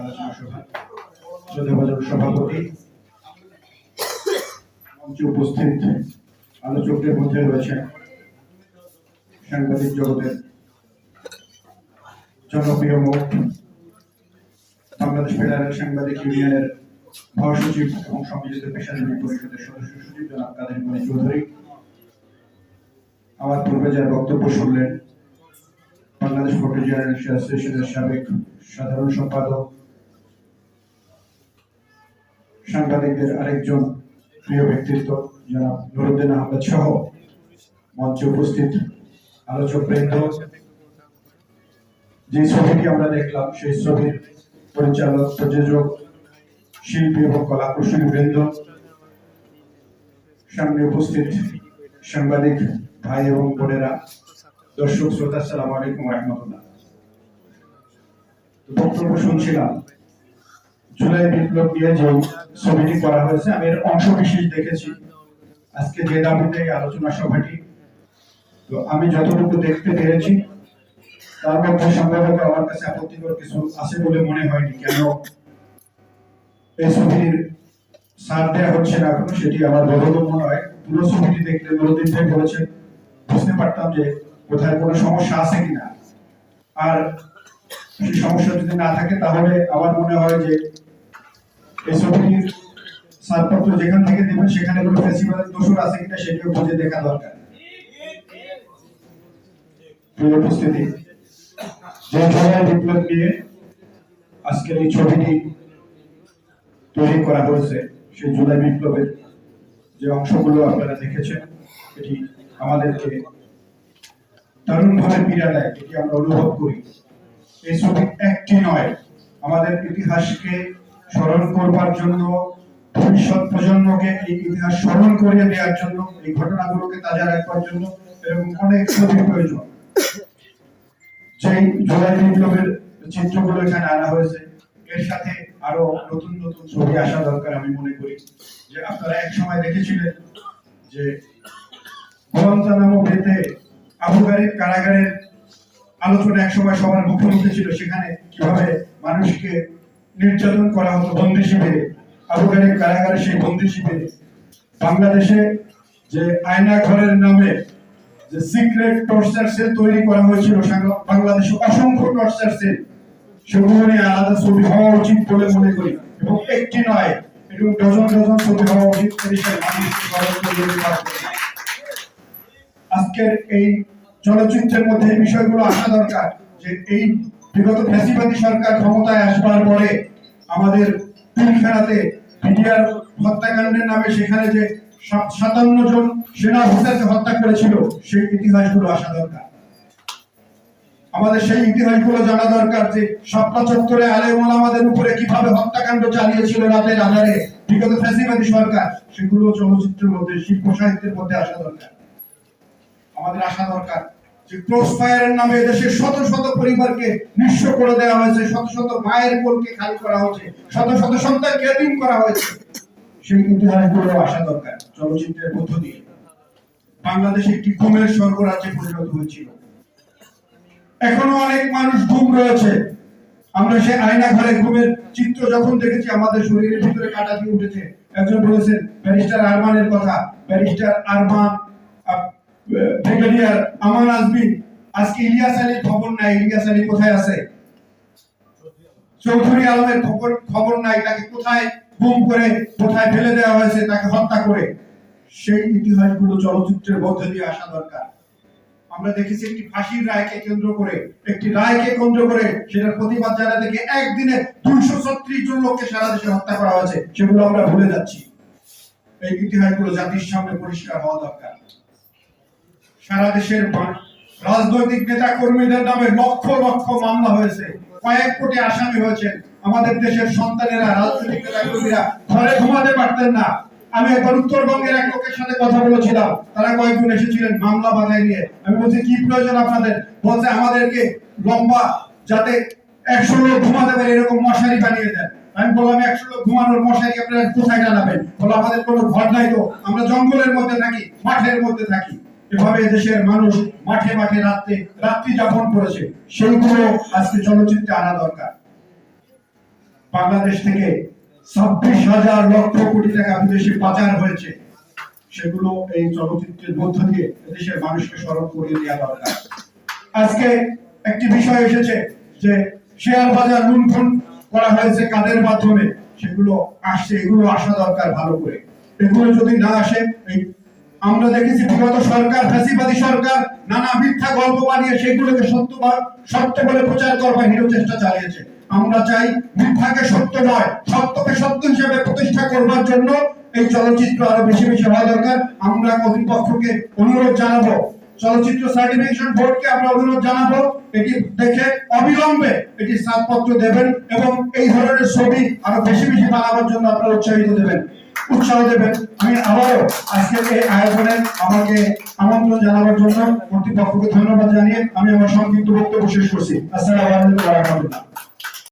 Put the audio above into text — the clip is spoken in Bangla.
আলোচনা সভা সভাপতি, মঞ্চে উপস্থিত আলোচকদের মধ্যে রয়েছেন সাংবাদিক জগতের জনপ্রিয় মুখ বাংলাদেশ ফেডারেল সাংবাদিক ইউনিয়নের মহাসচিব এবং সম্মিলিত পেশাজীবী পরিষদের সদস্য সচিব জনাব কাদের মণি চৌধুরী। আমার পূর্বে যার বক্তব্য শুনলেন, বাংলাদেশ ফটো অ্যাসোসিয়েশনের সাবেক সাধারণ সম্পাদক সাংবাদিকদের আরেকজন প্রিয় ব্যক্তিত্ব, জনাব নুরুদ্দিন আহমেদ সহ মঞ্চে উপস্থিত আলোচক বৃন্দ। যে ছবিটি আমরা দেখলাম, সেই ছবির পরিচালক, প্রযোজক, শিল্পী এবং কলা কুশলী বৃন্দ। সামনে উপস্থিত সাংবাদিক ভাই এবং বোনেরা, দর্শক শ্রোতা সালাম আলাইকুম রহমতুল্লাহ। বক্তব্য শুনছিলাম জুলাই বিপ্লব নিয়ে যে ছবিটি করা হয়েছে, আমি এর অংশ বিশেষ দেখেছি। আজকে যে দাবিতে আলোচনা সভাটি, তো আমি যতটুকু দেখতে পেরেছি, তার মধ্যে সম্ভবত আমার কাছে আপত্তিকর কিছু আছে বলে মনে হয়নি, কেন এই ছবির সার দেওয়া হচ্ছে না এখনও, সেটি আমার বোধগম্য নয়। পুরো ছবিটি দেখলে নদীন ভাই বলেছেন বুঝতে পারতাম যে কোথায় কোনো সমস্যা আছে কিনা। আর সমস্যা যদি না থাকে, তাহলে আমার মনে হয় যে ছবিটির ছাড়পত্র যেখান থেকে দেবেন সেখানে কোনো ফেস্টিভ্যালের দোষর আছে কিনা সেটিও বুঝে দেখা দরকার। উপস্থিতি, যে জুলাই বিপ্লব নিয়ে আজকের এই ছবিটি তৈরি করা হয়েছে, সেই জুলাই বিপ্লবের যে অংশগুলো আপনারা দেখেছেন, এটি আমাদেরকে দারুণভাবে পীড়া দেয়, এটি আমরা অনুভব করি। এই ছবি একটি নয়, আমাদের ইতিহাসকে স্মরণ করবার জন্য, ভবিষ্যৎ প্রজন্মকে এই ইতিহাস স্মরণ করিয়ে দেওয়ার জন্য, এই ঘটনাগুলোকে তাজা রাখবার জন্য এরকম অনেক ছবির প্রয়োজন। জুলাই বিপ্লবের চিত্রগুলো এখানে আনা হয়েছে, এর সাথে আরও নতুন নতুন ছবি আসা দরকার আমি মনে করি। যে আপনারা এক সময় দেখেছিলেন যে গুয়ান্তানামো বেতে আবু গারিব কারাগারের আলোচনা এক সময় সবার মুখে ছিল, সেখানে কীভাবে মানুষকে নির্যাতন করা হতো বন্দি শিবিরে গারিব কারাগারে সেই বন্দি শিবিরে বাংলাদেশে যে আয়না ঘরের নামে যে সিক্রেট টর্চার সেল তৈরি করা হয়েছিল বাংলাদেশে অসংখ্য টর্চার সেল সেগুলো আলাদা ছবি হওয়া উচিত বলে মনে করি এবং একটি নয় ডজন ডজন ছবি হওয়া উচিত। আজকের এই চলচ্চিত্রের মধ্যে এই বিষয়গুলো আসা দরকার যে এই বিগত ফ্যাসিবাদী সরকার ক্ষমতায় আসবার পরে আমাদের হত্যাকাণ্ডের নামে সেখানে যে সাতান্ন জন সেনা হত্যা করেছিল, সেই ইতিহাসগুলো আসা দরকার। আমাদের সেই ইতিহাসগুলো জানা দরকার যে চত্বরে আলেম আমাদের উপরে কীভাবে হত্যাকাণ্ড চালিয়েছিল রাতের আধারে বিগত ফ্যাসিবাদী সরকার, সেগুলো চলচ্চিত্রের মধ্যে, শিল্প সাহিত্যের মধ্যে আসা দরকার। আমাদের আসা দরকার। ক্রস নামে দেশের শত শত পরিবারকে নিঃস্ব করে দেওয়া হয়েছে, শত শত মায়ের কোলকে খালি করা হয়েছে, শত শত সন্তানকে এতিম করা হয়েছে। সেই ইতিহাসগুলো আসা দরকার চলচ্চিত্রের মধ্য দিয়ে। বাংলাদেশ একটি ঘুমের স্বর্গরাজ্যে পরিণত হয়েছিল। এখনও অনেক মানুষ ঘুম রয়েছে। আমরা সে আয়না ঘরে ঘুমের চিত্র যখন দেখেছি, আমাদের শরীরের ভিতরে কাটা দিয়ে উঠেছে। একজন বলেছেন, ব্যারিস্টার আরমানের কথা, ব্যারিস্টার আরমান ব্রিগেডিয়ার আমান আজমি, আজকে ইলিয়াস আলীর খবর নাই, ইলিয়াস আলী কোথায় আছে? চৌধুরী আলমের খবর খবর নাই, তাকে কোথায় গুম করে, কোথায় ফেলে দেওয়া হয়েছে, তাকে হত্যা করে? সেই ইতিহাসগুলো চলচ্চিত্রের মধ্যে দিয়ে আসা দরকার। আমরা দেখেছি একটি ফাঁসির রায়কে কেন্দ্র করে, একটি রায়কে কেন্দ্র করে সেটার প্রতিবাদ জানাতে গিয়ে একদিনে দুইশো ছত্রিশ জন লোককে সারা দেশে হত্যা করা হয়েছে, সেগুলো আমরা ভুলে যাচ্ছি। এই ইতিহাসগুলো জাতির সামনে পরিষ্কার হওয়া দরকার। সারা দেশের রাজনৈতিক নেতা কর্মীদের নামে লক্ষ লক্ষ মামলা হয়েছে। কয়েক কোটি আসামি হয়েছে। আমাদের দেশের সন্তানেরা, রাজনৈতিক নেতা কর্মীরা ঘরে ঘুমাতে পারতেন না। আমি একবার উত্তরবঙ্গের এক লোকের সাথে কথা বলেছিলাম। তারা কয়েকজন এসেছিলেন মামলা বাধায় নিয়ে। আমি বলছি, কি প্রয়োজন আপনাদের? বলছে, আমাদেরকে লম্বা যাতে একশো লোক ঘুমাতে পারে, এরকম মশারি বানিয়ে দেন। আমি বললাম, একশো লোক ঘুমানোর মশারি আপনারা কোথায় জানাবেন বলো আমাদের কোনো ঘর নাই তো। আমরা জঙ্গলের মধ্যে থাকি, মাঠের মধ্যে থাকি। এভাবে দেশের মানুষ মাঠে মাঠে রাত্রে, রাত্রি যাপন করেছে, সেইগুলো আজকে চলচ্চিত্রে আনা দরকার। বাংলাদেশ থেকে ছাব্বিশ হাজার লক্ষ কোটি টাকা বিদেশে পাচার হয়েছে, সেগুলো এই চলচ্চিত্রের মধ্য দিয়ে দেশের মানুষকে স্মরণ করিয়ে দেওয়া দরকার। আজকে একটি বিষয় এসেছে যে শেয়ার বাজার লুণ্ঠন করা হয়েছে কাদের মাধ্যমে, সেগুলো আসছে, এগুলো আসা দরকার ভালো করে। এগুলো যদি না আসে, এই আমরা দেখেছি বিগত সরকার, ফ্যাসিবাদী সরকার, নানা মিথ্যা গল্প বানিয়ে সেগুলোকে সত্য বা- সত্য বলে প্রচার করবার হিরো চেষ্টা চালিয়েছে। আমরা চাই মিথ্যাকে সত্য নয়, সত্যকে সত্য হিসেবে প্রতিষ্ঠা করবার জন্য এই চলচ্চিত্র আরও বেশি বেশি হওয়া দরকার। আমরা কর্তৃপক্ষকে অনুরোধ জানাব, চলচ্চিত্র সার্টিফিকেশন বোর্ডকে আমরা অনুরোধ জানাব, এটি দেখে অবিলম্বে এটি ছাড়পত্র দেবেন এবং এই ধরনের ছবি আরও বেশি বেশি বানাবার জন্য আপনারা উৎসাহিত দেবেন। উৎসাহ দেবেন। আমি আবারও আজকের এই আয়োজনে আমাকে আমন্ত্রণ জানাবার জন্য কর্তৃপক্ষকে ধন্যবাদ জানিয়ে আমি আমার সংক্ষিপ্ত বক্তব্য শেষ করছি। আসসালামু আলাইকুম রাহমাতুল্লাহ।